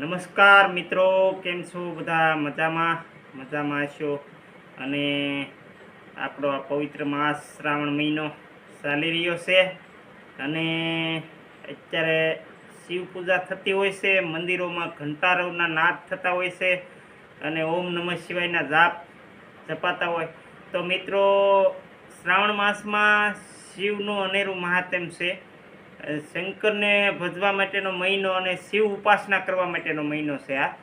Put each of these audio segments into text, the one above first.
નમસ્કાર મિત્રો, કેમ છો બધા? મજામાં? મજામાં હશો? અને આપણો આ પવિત્ર માસ શ્રાવણ મહિનો ચાલી રહ્યો છે. અને અત્યારે શિવ પૂજા થતી હોય છે, મંદિરોમાં ઘંટારોના નાદ થતા હોય છે, અને ઓમ નમઃ શિવાયના જાપ જપાતા હોય. તો મિત્રો, શ્રાવણ માસમાં શિવનું અનેરું મહાત્મ છે. શંકરને ભજવા માટેનો મહિનો અને શિવ ઉપાસના કરવા માટેનો મહિનો છે આ.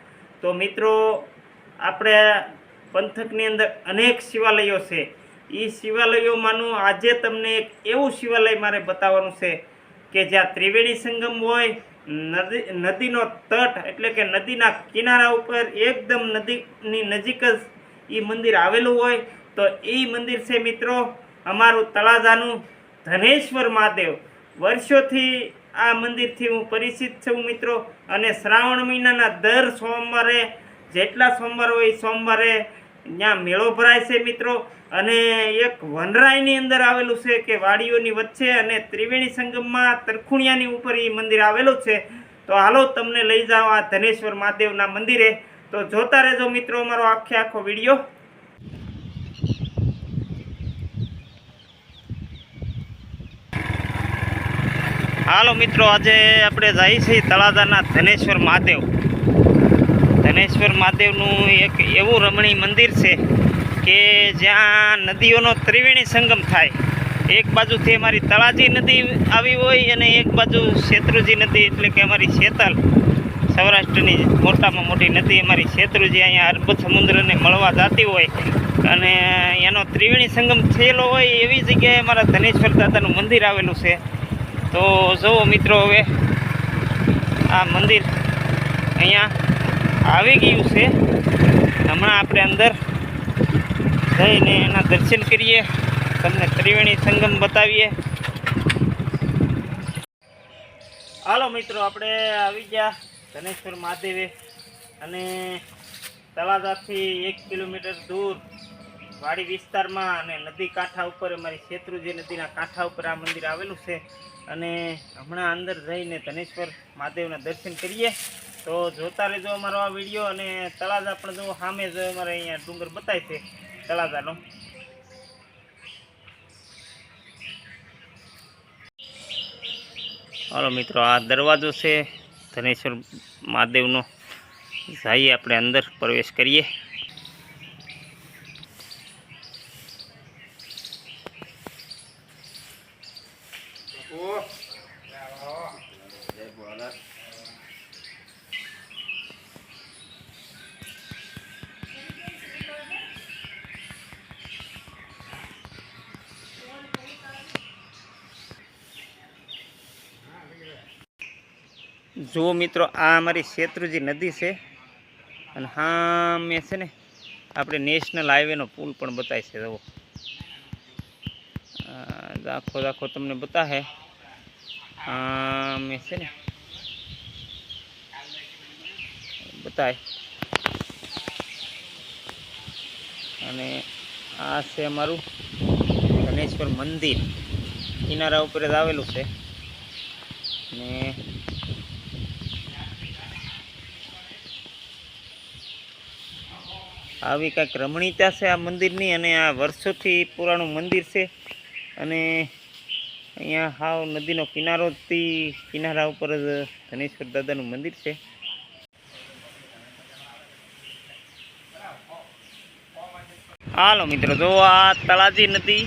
તો મિત્રો, આપણે પંથકની અંદર અનેક શિવાલયો છે. એ શિવાલયોમાંનું આજે તમને એક એવું શિવાલય મારે બતાવવાનું છે કે જ્યાં ત્રિવેણી સંગમ હોય, નદી, નદીનો તટ એટલે કે નદીના કિનારા ઉપર એકદમ નદીની નજીક જ એ મંદિર આવેલું હોય. તો એ મંદિર છે મિત્રો, અમારું તળાજાનું ધનેશ્વર મહાદેવ. વર્ષોથી આ મંદિરથી હું પરિચિત છું મિત્રો. અને શ્રાવણ મહિનાના દર સોમવારે, જેટલા સોમવાર હોય સોમવારે ત્યાં મેળો ભરાય છે મિત્રો. અને એક વનરાયની અંદર આવેલું છે કે વાડીઓની વચ્ચે અને ત્રિવેણી સંગમમાં તરખુણિયાની ઉપર એ મંદિર આવેલું છે. તો હાલો તમને લઈ જાઓ આ ધનેશ્વર મહાદેવના મંદિરે. તો જોતા રહેજો મિત્રો અમારો આખે આખો વીડિયો. હાલો મિત્રો, આજે આપણે જઈએ છીએ તળાજાના ધનેશ્વર મહાદેવ. ધનેશ્વર મહાદેવનું એક એવું રમણીય મંદિર છે કે જ્યાં નદીઓનો ત્રિવેણી સંગમ થાય. એક બાજુથી અમારી તળાજી નદી આવી હોય અને એક બાજુ શેત્રુજી નદી, એટલે કે અમારી શેતલ. સૌરાષ્ટ્રની મોટામાં મોટી નદી અમારી શેત્રુજી અહીંયા અરબ સમુદ્રને મળવા જતી હોય. અને એનો ત્રિવેણી સંગમ થયેલો હોય એવી જગ્યાએ અમારા ધનેશ્વર દાદાનું મંદિર આવેલું છે. તો જુઓ મિત્રો હવે આ મંદિર અહીંયા આવી ગયું છે. હમણાં આપણે અંદર જઈને એના દર્શન કરીએ. તમને ત્રિવેણી સંગમ બતાવીએ. હાલો મિત્રો, આપણે આવી ગયા ધનેશ્વર મહાદેવે અને તળાજાથી એક કિલોમીટર દૂર વાડી વિસ્તારમાં અને નદી કાંઠા ઉપર, અમારી શેત્રુજી નદીના કાંઠા ઉપર આ મંદિર આવેલું છે. અને હમણાં અંદર જઈને ધનેશ્વર મહાદેવના દર્શન કરીએ. તો જોતા રહેજો અમારો આ વીડિયો અને તળાજા પણ જો સામે જ અમારે અહીંયા ડુંગર બતાય છે. તળાજાનો. હાલો મિત્રો, આ દરવાજો છે ધનેશ્વર મહાદેવનો. જઈએ આપણે અંદર, પ્રવેશ કરીએ. જુઓ મિત્રો, આ અમારી શેત્રુજી નદી છે અને હા, મેં છે ને આપણે નેશનલ હાઈવેનો પુલ પણ બતાવી છે જવો આખો આખો તમને બતાવે. મેં છે ને બતાય અને આ છે અમારું ગણેશ્વર મંદિર. કિનારા ઉપર જ આવેલું છે. ને આવી કાંઈક રમણીતા છે આ મંદિરની અને આ વર્ષોથી પુરાણું મંદિર છે. અને અહીંયા હાવ નદીનો કિનારોથી કિનારા ઉપર જ ધનેશ્વર દાદાનું મંદિર છે. હાલો મિત્રો, જો આ તળાજી નદી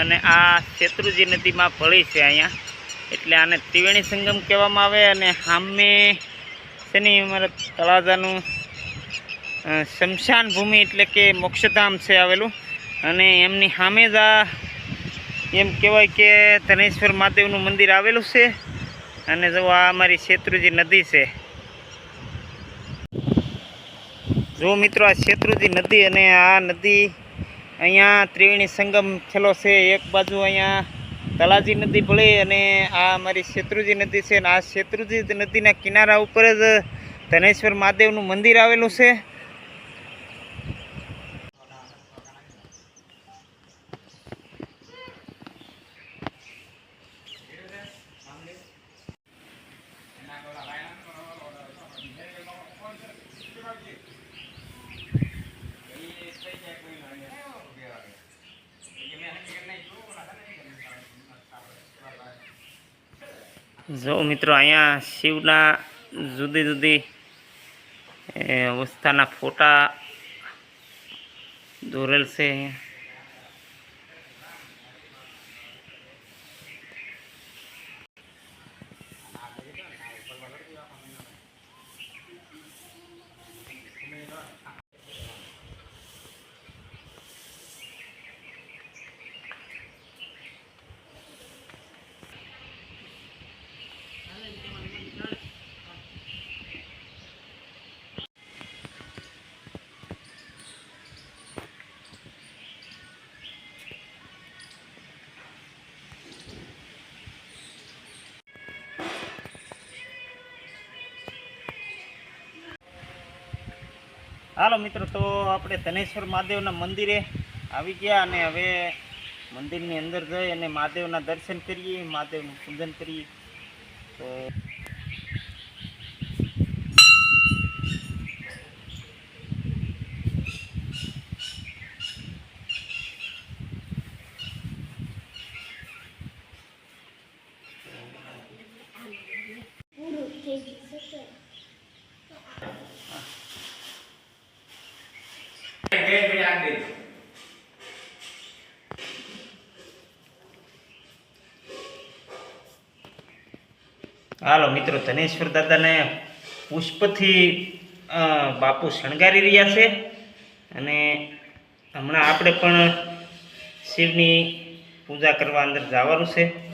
અને આ શેત્રુજી નદીમાં ભળી છે અહીંયા, એટલે આને ત્રિવેણી સંગમ કહેવામાં આવે અને સામે તેની અમારા તળાજાનું શમશાન ભૂમિ એટલે કે મોક્ષધામ છે આવેલું. અને એમની સામે જ આ એમ કહેવાય કે ધનેશ્વર મહાદેવનું મંદિર આવેલું છે. અને જો આ અમારી શેત્રુજી નદી છે. જો મિત્રો, આ શેત્રુજી નદી અને આ નદી અહીંયા ત્રિવેણી સંગમ થયેલો છે. એક બાજુ અહીંયા તલાજી નદી ભળે અને આ અમારી શેત્રુજી નદી છે. અને આ શેત્રુજી નદીના કિનારા ઉપર જ ધનેશ્વર મહાદેવનું મંદિર આવેલું છે. જો મિત્રો અહીંયા શિવના જુદી જુદી અવસ્થાના ફોટા દોરેલ છે. અહીંયા હાલો મિત્રો, તો આપણે ધનેશ્વર મહાદેવના મંદિરે આવી ગયા અને હવે મંદિરની અંદર જઈ અને મહાદેવના દર્શન કરીએ, મહાદેવનું પૂજન કરીએ. તો હાલો મિત્રો, ધનેશ્વર દાદાને પુષ્પથી બાપુ શણગારી રહ્યા છે. અને હમણાં આપણે પણ શિવની પૂજા કરવા અંદર જવાનું છે.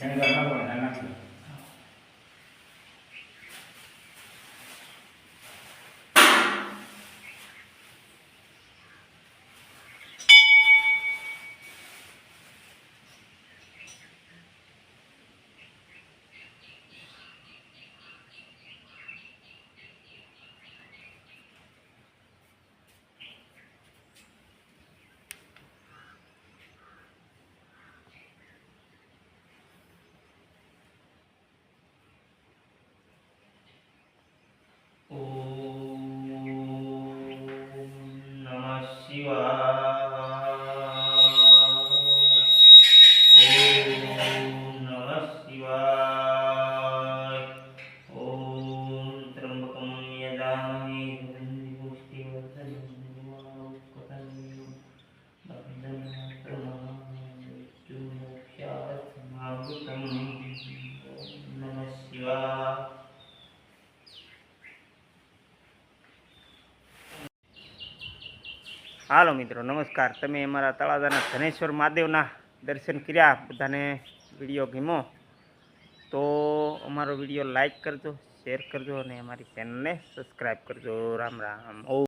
现在那个人在那里。હાલો મિત્રો, નમસ્કાર. તમે અમારા તળાજાના ધનેશ્વર મહાદેવના દર્શન કર્યા, બધાને વીડિયો ગમ્યો? તો અમારો વીડિયો લાઈક કરજો, શેર કરજો અને અમારી ચેનલને સબસ્ક્રાઈબ કરજો. રામ રામ. ઓ